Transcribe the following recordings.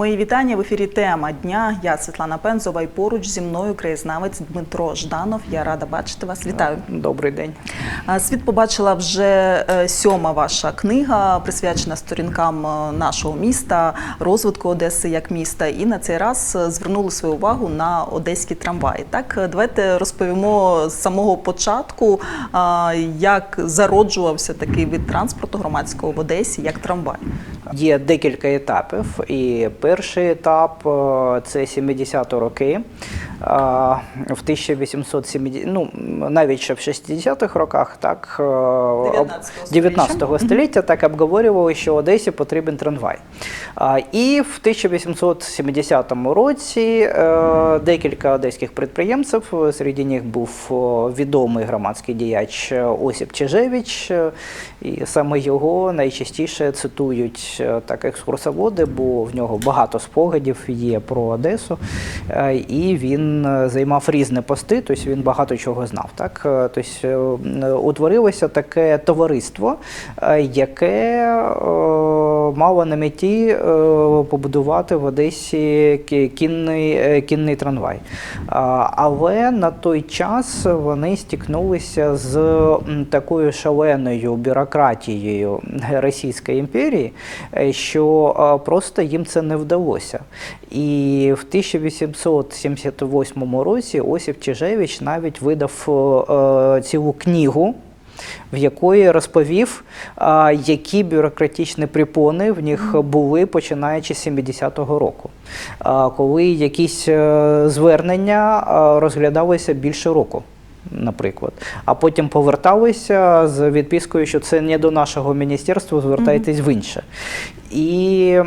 Мої вітання в ефірі Тема дня. Я Світлана Пензова і поруч зі мною краєзнавець Дмитро Жданов. Я рада бачити вас. Вітаю. Добрий день. Світ побачила вже е, сьома ваша книга, присвячена сторінкам е, нашого міста, розвитку Одеси як міста. І на цей раз е, звернули свою увагу на одеські трамваї. Так, е, давайте розповімо з самого початку, як зароджувався такий вид транспорту громадського в Одесі, як трамвай. Є декілька етапів. І перший етап е, це 70-ті роки. Е, В 1870, ну навіть ще в 60-х роках, так е, 19-го 19 століття. так обговорювали, що Одесі потрібен трамвай. І в 1870 році е, декілька одеських підприємців, серед них був е, відомий громадський діяч Осіп Чижевич, е, і саме його найчастіше цитують е, так екскурсоводи, бо в нього багато спогадів є про Одесу, Е, і він е, займав різні пости, тобто він багато чого знав. Так? Тобто утворилося таке товариство, яке мало на меті е, побудувати в Одесі кінний, е, кінний трамвай. Але на той час вони стикнулися з такою шаленою бюрократією Російської імперії, е, що просто їм це не вдалося. І в 1878 році Осіп Чижевич навіть видав цілу книгу. В якої розповів, які бюрократичні припони в них були починаючи з 70-го року, коли якісь е, звернення розглядалися більше року. Наприклад, а потім поверталися з відпискою, що це не до нашого міністерства, звертайтесь в інше. І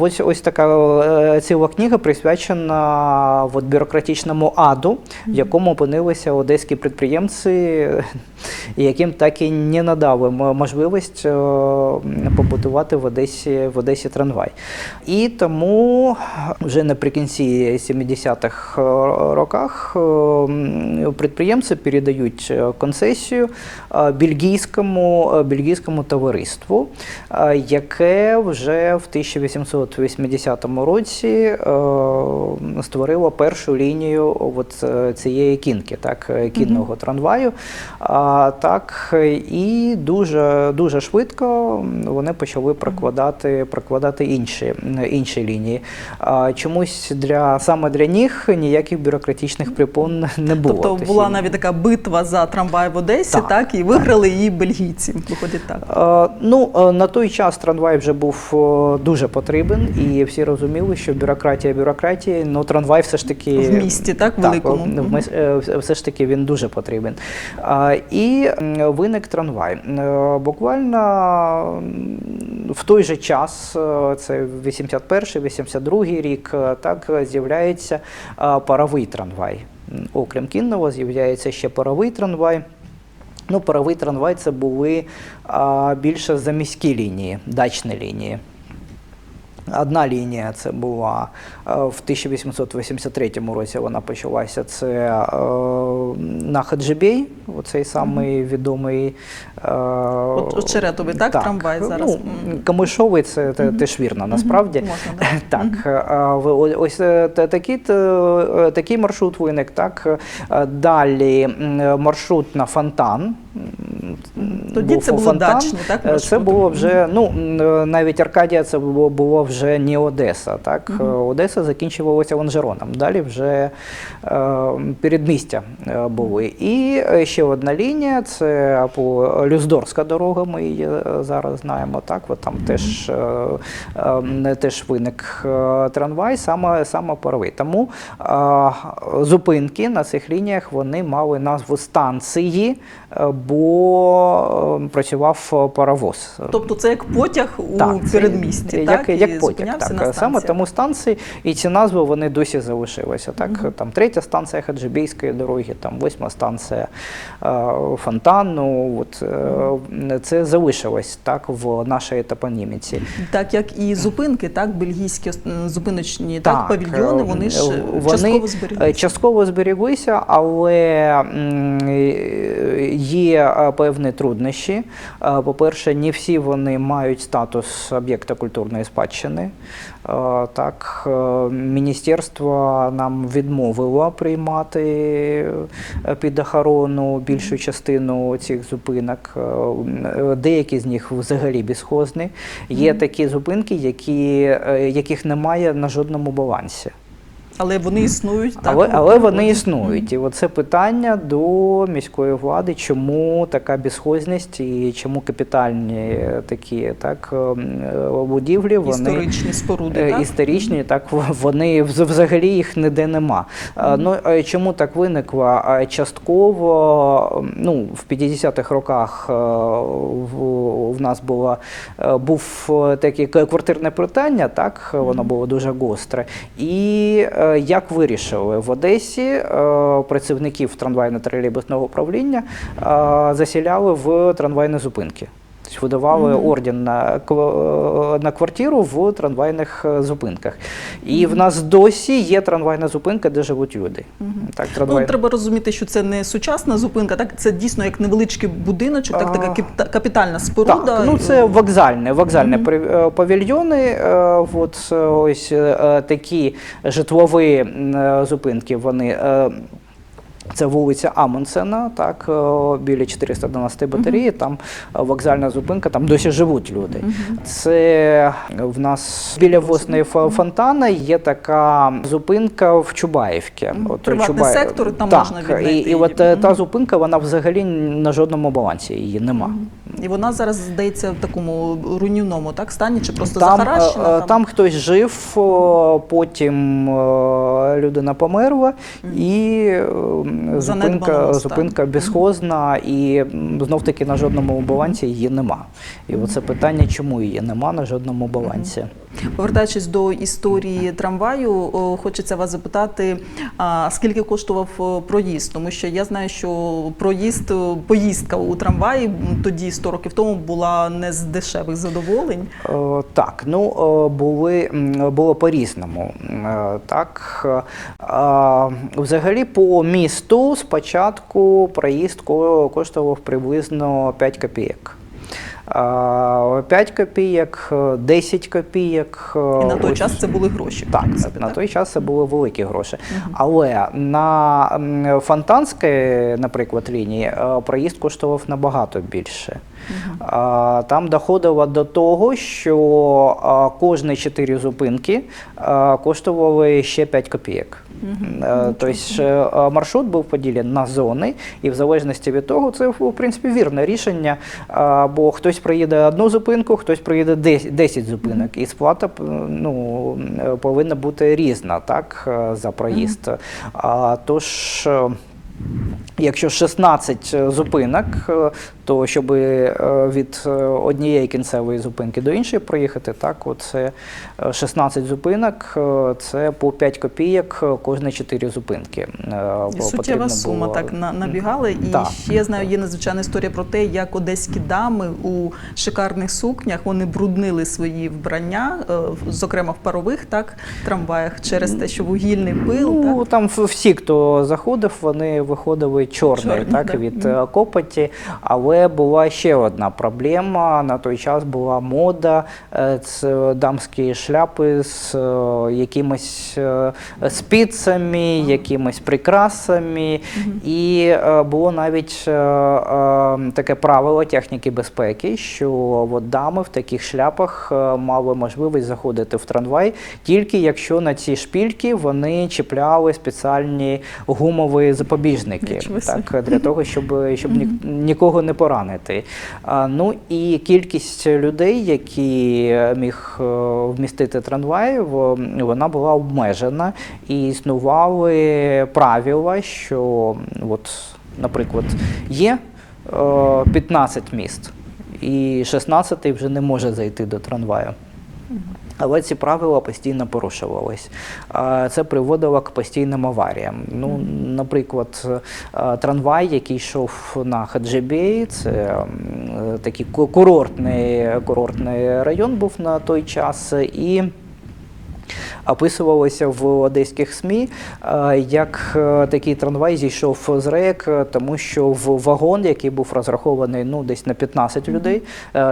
ось ось така е, ціла книга присвячена от, бюрократичному аду, в якому опинилися одеські підприємці, яким так і не надали можливість е, побудувати в Одесі, в Одесі трамвай. І тому вже наприкінці 70-х роках е, підприємці передають е, концесію е, бельгійському, е, бельгійському товариству, е, яке вже в 1880 році е, створило першу лінію от е, цієї кінки, так, е, кінного трамваю. А, так, і дуже, дуже швидко вони почали прокладати, прокладати інші, інші лінії. А, чомусь для, саме для них ніяких бюрократичних припон не було. Тобто була навіть така битва за трамвай в Одесі, так, Так, і виграли її бельгійці. Виходить так. Е, Ну, на той час трамвай вже був дуже потрібен, і всі розуміли, що бюрократія бюрократії, ну трамвай все ж таки В місті, так, великому. мис- е, все ж таки він дуже потрібен. А, І м, виник трамвай. Е, Буквально в той же час, е, це 81-82 рік, е, так з'являється паровий трамвай. Окрім кінного, з'являється ще паровий трамвай. Ну, паровий трамвай це були більше заміські лінії, дачні лінії. Одна лінія це була е, в 1883 році вона почалася. Це е, на Хаджибей, оцей самий відомий. е, От очеретовий, так, трамвай зараз? Ну, Камишовий це те- теж вірно, насправді. Можна, да. Так, ви- о- ось е, такий, такий маршрут виник. Так. Далі маршрут на фонтан. Тоді це було фонтан. дачні, так, Е, Це було вже, ну е, навіть Аркадія це було, було вже не Одеса. Так. Е, Одеса закінчувалася Ланжероном. Далі вже е, передмістя були. І ще одна лінія це по Люздорська дорога, ми її зараз знаємо. Так, от там теж, е, теж виник трамвай, саме, саме паровий. Тому е, зупинки на цих лініях вони мали назву станції, е, бо е, працював паровоз. Тобто це як потяг у Так, передмісті, як, так? як і потяг. Так. на Саме тому станції і ці назви вони досі залишилися. Так? Там третя станція Хаджибійської дороги, там восьма станція е, Фонтану. От, е, це залишилось так в нашій топоніміці. Так як і зупинки, так, бельгійські зупиночні так, павільйони, е, вони ж е, частково е, зберіглися. Частково зберіглися, але е, є певні труднощі. По-перше, не всі вони мають статус об'єкта культурної спадщини. Так, е, міністерство нам відмовило приймати е, під охорону більшу частину цих зупинок. Е, Деякі з них взагалі безхозні. Є такі зупинки, які, яких немає на жодному балансі. Але вони існують так. Але, але вони існують. І оце питання до міської влади, чому така безхозність і чому капітальні такі так ем, е, будівлі вони історичні споруди. Е, так? Історичні, так вони взагалі їх ніде нема. Е, Ну е, чому так виникло? Е, Частково, ну в 50-х роках е, в, в нас було е, був е, таке квартирне питання, так воно було дуже гостре. І е, як вирішили в Одесі е, працівників трамвайно-тролейбусного управління е, засіляли в трамвайні зупинки. Тобто видавали орден на, кв- на квартиру в трамвайних е, зупинках. І в нас досі є трамвайна зупинка, де живуть люди. Так, Ну, треба розуміти, що це не сучасна зупинка, так це дійсно як невеличкий будиночок, так така капітальна споруда. Так, ну це вокзальне, вокзальне при- е, павільйони. е, От е, ось е, такі житлові е, зупинки. Вони е, це вулиця Амундсена, так е, біля 412 батареї. Там е, вокзальна зупинка, там досі живуть люди. Це в нас біля восної фонтана є така зупинка в Чубаївці. Мгм. Приватний сектор, там так, можна віднайти і, і от от е, та зупинка, вона взагалі на жодному балансі її нема. І вона зараз здається в такому руйнівному так стані, чи просто Там, захаращена? е, е, там хтось жив, потім е, людина померла, і е, зупинка, зупинка безхозна, і знов таки на жодному балансі її нема. І оце питання, чому її нема на жодному балансі. Повертаючись до історії трамваю, хочеться вас запитати, а скільки коштував проїзд? Тому що я знаю, що проїзд, поїздка у трамваї тоді 100 років тому була не з дешевих задоволень. Е, Так, ну е, були було по-різному. Е, Так, взагалі по місту спочатку проїзд ко- коштував приблизно 5 копійок. А, 5 копійок, е, 10 копійок. е, І на той час це були гроші. в Так, принципі, на так? той час це були великі гроші. Але на Фонтанській, наприклад, лінії е, проїзд коштував набагато більше. Там доходило до того, що кожні чотири зупинки коштували ще 5 копійок. Тобто маршрут був поділений на зони, і в залежності від того, це в принципі вірне рішення. Бо хтось приїде одну зупинку, хтось приїде 10 10 зупинок, і сплата ну, повинна бути різна так, е, за проїзд. Тож. Е, Якщо 16 зупинок, е, то щоб е, від е, однієї кінцевої зупинки до іншої проїхати, так, от це е, 16 зупинок, е, це по 5 копійок е, кожні 4 зупинки. е, І суттєва сума було. так на, набігали. І Так. ще я знаю, є надзвичайна історія про те, як одеські дами у шикарних сукнях вони бруднили свої вбрання, е, зокрема в парових так трамваях, через те, що вугільний пил. Ну, так? там всі, хто заходив, вони виходили чорні, Чорні, так, да. від е, копоті. Але була ще одна проблема. На той час була мода, е, це дамські шляпи з е, якимись е, спицями, якимись прикрасами. І е, було навіть е, е, таке правило техніки безпеки, що от дами в таких шляпах е, мали можливість заходити в трамвай тільки якщо на ці шпільки вони чіпляли спеціальні гумові запобіжники, Собі. так для того, щоб, щоб ні, нікого не поранити. А, ну і кількість людей, які е, міг е, вмістити трамвай, вона була обмежена і існували правила, що от, наприклад, є е, 15 міст, і 16 вже не може зайти до трамваю. Але ці правила постійно порушувались. Це приводило к постійним аваріям. Ну, наприклад, е, трамвай, який йшов на Хаджибей, це е, такий курортний, курортний район був на той час. І описувалося в одеських СМІ, е, як е, такий трамвай зійшов з рейок, е, тому що в вагон, який був розрахований ну, десь на 15 людей,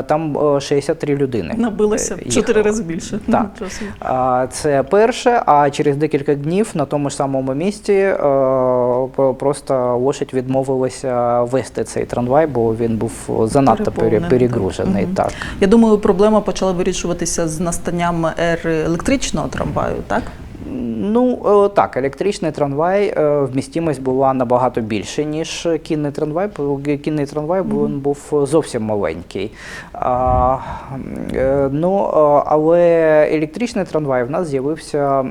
там е, 63 людини. Набилося в чотири рази більше. Так. А, Це перше, а через декілька днів на тому ж самому місці про- просто лошадь відмовилася вести цей трамвай, бо він був занадто пере- Переповнений, перегружений. так. Так. Я думаю, проблема почала вирішуватися з настанням ери електричного трамваю, так? Ну е, так, електричний трамвай е, вмістимость була набагато більше, ніж кінний трамвай. Кінний трамвай був, mm -hmm. був зовсім маленький. А, е, ну, але електричний трамвай в нас з'явився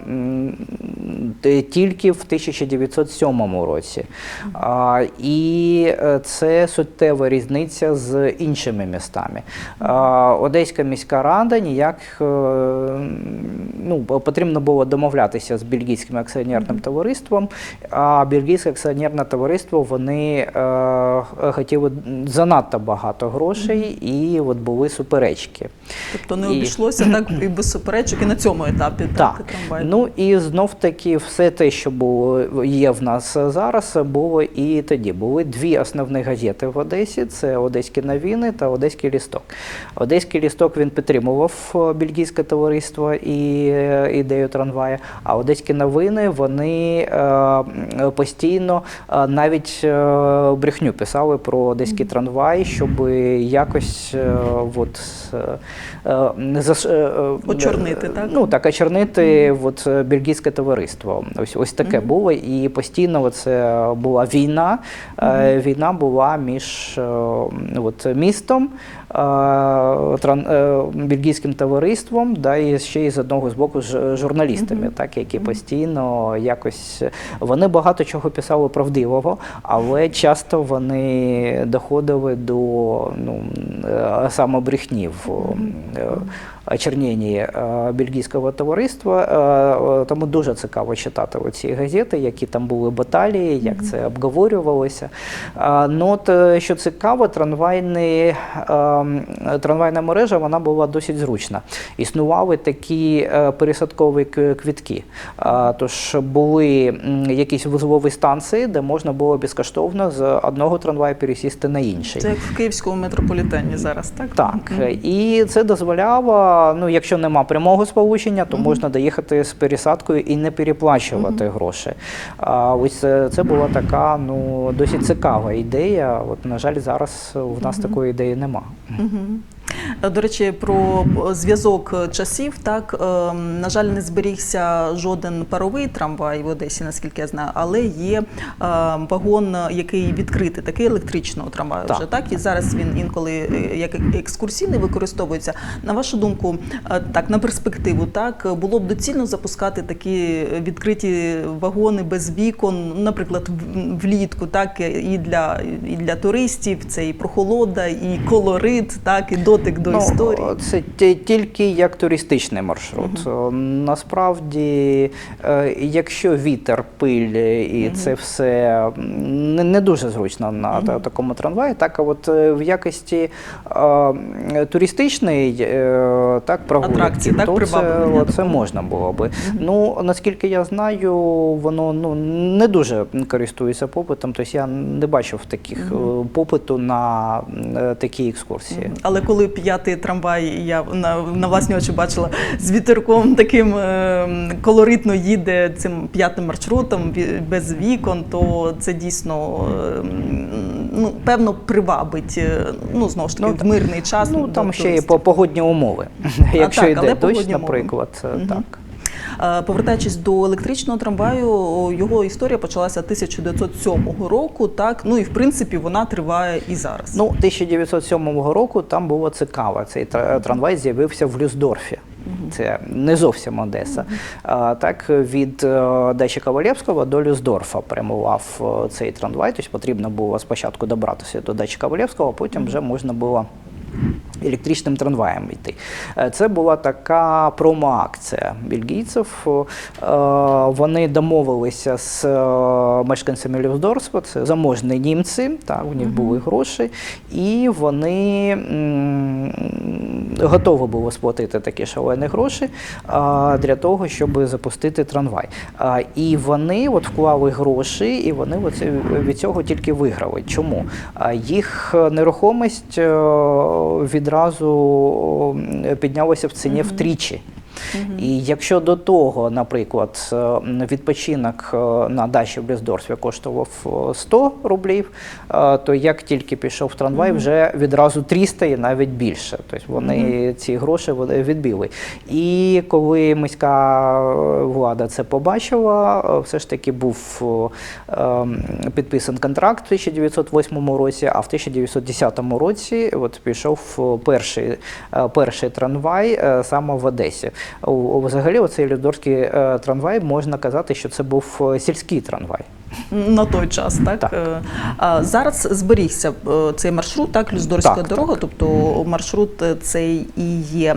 тільки в 1907 році. А, і е, це суттєва різниця з іншими містами. А, Одеська міська рада ніяк е, ну, потрібно було домовлятися з бельгійським акціонерним товариством, а бельгійське акціонерне товариство вони е, хотіли занадто багато грошей, і от були суперечки. Тобто не І- обійшлося так і без суперечок і на цьому етапі так, Так, ну і знов таки все те, що було є в нас зараз, було і тоді. Були дві основні газети в Одесі: це Одеські новини та Одеський лісток. Одеський лісток він підтримував е, бельгійське товариство і е, ідею трамвая. А одеські новини вони е, постійно навіть брехню писали про одеський трамвай, щоб якось от, заш... Очорнити, так? Ну так, очорнити от, бельгійське товариство. Ось ось таке Мгм. було. І постійно це була війна. Е, Війна була між е, от, містом, е, тран- бельгійським товариством, да, і ще й з одного з боку ж- журналістами, Мгм. так, які постійно якось вони багато чого писали правдивого, але часто вони доходили до ну, саме в е, очерненні е, бельгійського товариства. Е, е, Тому дуже цікаво читати оці газети, які там були баталії, як це обговорювалося. Ну, от, що цікаво, трамвайний, трамвайна мережа вона була досить зручна. Існували такі пересадкові квітки. Тож були якісь вузлові станції, де можна було безкоштовно з одного трамваю пересісти на інший. Це як в київському метрополітені зараз, так? Так, Мгм. і це дозволяло, ну якщо нема прямого сполучення, то можна доїхати з пересадкою і не переплачувати гроші. А ось це, це була така ну досить цікава ідея. От на жаль, зараз в нас такої ідеї нема. Е, До речі, про зв'язок часів, так ем, на жаль, не зберігся жоден паровий трамвай в Одесі, наскільки я знаю, але є ем, вагон, який відкритий, такий електричного трамваю. Так. Вже так і зараз він інколи е, як екскурсійний використовується. На вашу думку, е, так на перспективу, так було б доцільно запускати такі відкриті вагони без вікон, наприклад, влітку, так і для і для туристів. Це і прохолода, і колорит, так і дотик до історії. Ну, Це тільки як туристичний маршрут. О, Насправді, е, якщо вітер, пиль і Мгм. це все не, дуже зручно на Мгм. такому трамваї, так а от е, в якості е, туристичної е, так, прогулянки, Атракції, так, то це, це можна було би. Ну, наскільки я знаю, воно ну, не дуже користується попитом, тобто я не бачив таких е, попиту на е, такі екскурсії. Але коли п'ятий трамвай, і я на, на власні очі бачила з вітерком таким е, колоритно їде цим п'ятим маршрутом без вікон, то це дійсно е, ну, певно привабить. е, Ну знову ж таки, Ну, в мирний час. Ну там ще є по- погодні умови. Якщо так, йде дощ, наприклад, угу. Так. Е, Повертаючись до електричного трамваю, його історія почалася 1907 року. Так ну і в принципі вона триває і зараз. Ну, 1907 року там було цікаво. Цей тра- трамвай з'явився в Люсдорфі. Це не зовсім Одеса. А, так, від е, дачі Ковалєвського до Люсдорфа прямував е, цей трамвай. Тобто потрібно було спочатку добратися до дачі Ковалєвського, а потім вже можна було Електричним трамваєм йти. Е, Це була така промо-акція бельгійців. Е, Вони домовилися з е, мешканцями Люсдорфа, це заможні німці, так, у них були гроші, і вони готові були сплатити такі шалені гроші для того, щоб запустити трамвай. І вони от вклали гроші, і вони від цього тільки виграли. Чому? Їх нерухомість е, відразу піднялося в ціні втричі. І якщо до того, наприклад, е, відпочинок е, на дачі в Бліздорфі коштував е, 100 рублів, е, то як тільки пішов трамвай, вже відразу 300 і навіть більше. Тобто вони ці гроші відбили. І коли міська влада це побачила, все ж таки був ем, підписан контракт в 1908 році, а в 1910 році от пішов перший, перший трамвай саме в Одесі. Взагалі, оцей Людорський е, трамвай можна казати, що це був е, сільський трамвай. На той час, так? Так. Е, А зараз зберігся цей маршрут, так, Люздорська Так, дорога, тобто маршрут цей і є.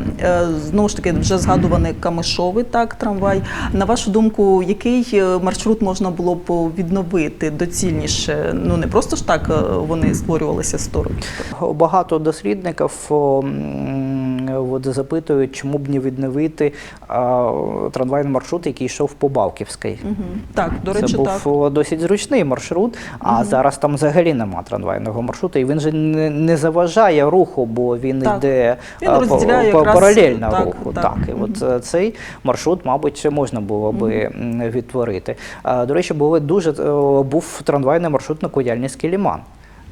Знову ж таки, вже згадуваний Камишовий, так, трамвай. На вашу думку, який маршрут можна було б відновити доцільніше? Ну не просто ж так вони створювалися 100 років. Багато дослідників от, запитують, чому б не відновити а, трамвайний маршрут, який йшов по Бавківській. Мгм. Так, до речі, це був так. досить зручний маршрут, а зараз там взагалі нема трамвайного маршруту, і він же не, не заважає руху, бо він Так. йде Він а, по- паралельно так, руху. так. Так, і от е, цей маршрут, мабуть, можна було би м, відтворити. А, До речі, були дуже був трамвайний маршрут на Куяльницький ліман.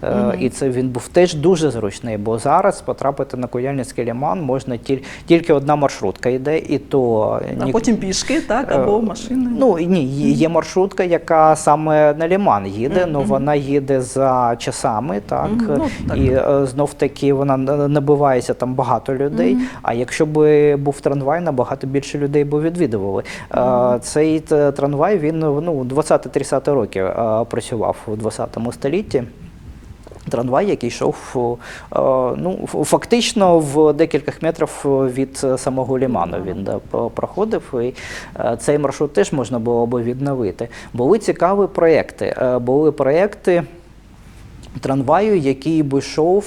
Е, І це він був теж дуже зручний, бо зараз потрапити на Куяльницький ліман можна тіль- тільки одна маршрутка йде, і то А ні- потім пішки, так, або машиною. Ну ні, є- маршрутка, яка саме на ліман їде, але вона їде за часами, так, ну, так. і е, знов таки вона набивається там багато людей. А якщо б був трамвай, набагато більше людей би відвідували. Е, Цей трамвай він ну 20-30 років е, працював у 20 столітті. Трамвай, який йшов е, ну, фактично в декількох метрів від е, самого ліману він да, проходив. І е, цей маршрут теж можна було би відновити. Були цікаві проєкти. Е, Були проєкти. Трамваю, який би йшов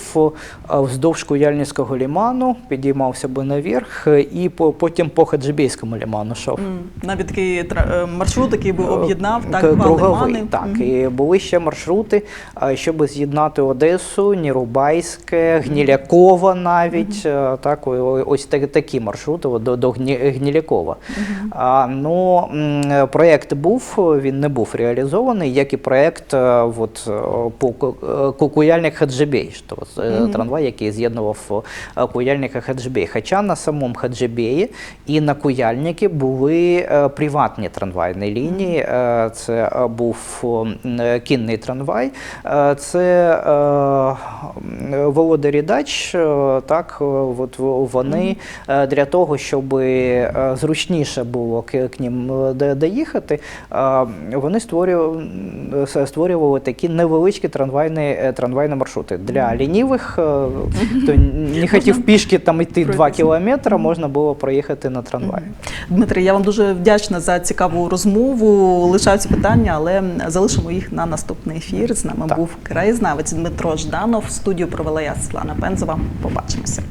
е, вздовж Куяльницького ліману, підіймався би наверх е, і по- потім по Хаджибейському ліману йшов. Навіть такий е, маршрут, який би об'єднав так два круговий, лимани. Так, Мгм. і були ще маршрути, щоб з'єднати Одесу, Нірубайське, Гнілякова навіть. е, Так, ось так- такі маршрути до, до Гні- Гнілякова. А, ну, проєкт був, він не був реалізований, як і проєкт от, по Ку- е, Куяльник Хаджибей, що от, е, трамвай, який з'єднував е, Куяльника Хаджибей. Хоча на самому Хаджибеї і на Куяльникі були е, приватні трамвайні лінії. Це був кінний трамвай, це володарі дач, так, от вони для того, щоб зручніше було к, ним доїхати, вони створювали такі невеличкі трамвайні, е, трамвайні маршрути. Для лінівих, е, хто не хотів пішки там йти 2 кілометри, можна було проїхати на трамваї. Дмитрий, я вам дуже вдячна за цікаву розмову. Лишаються питання, але залишимо їх на наступний ефір. З нами Так. був краєзнавець Дмитро Жданов. Студію провела я Світлана Пензова. Побачимося.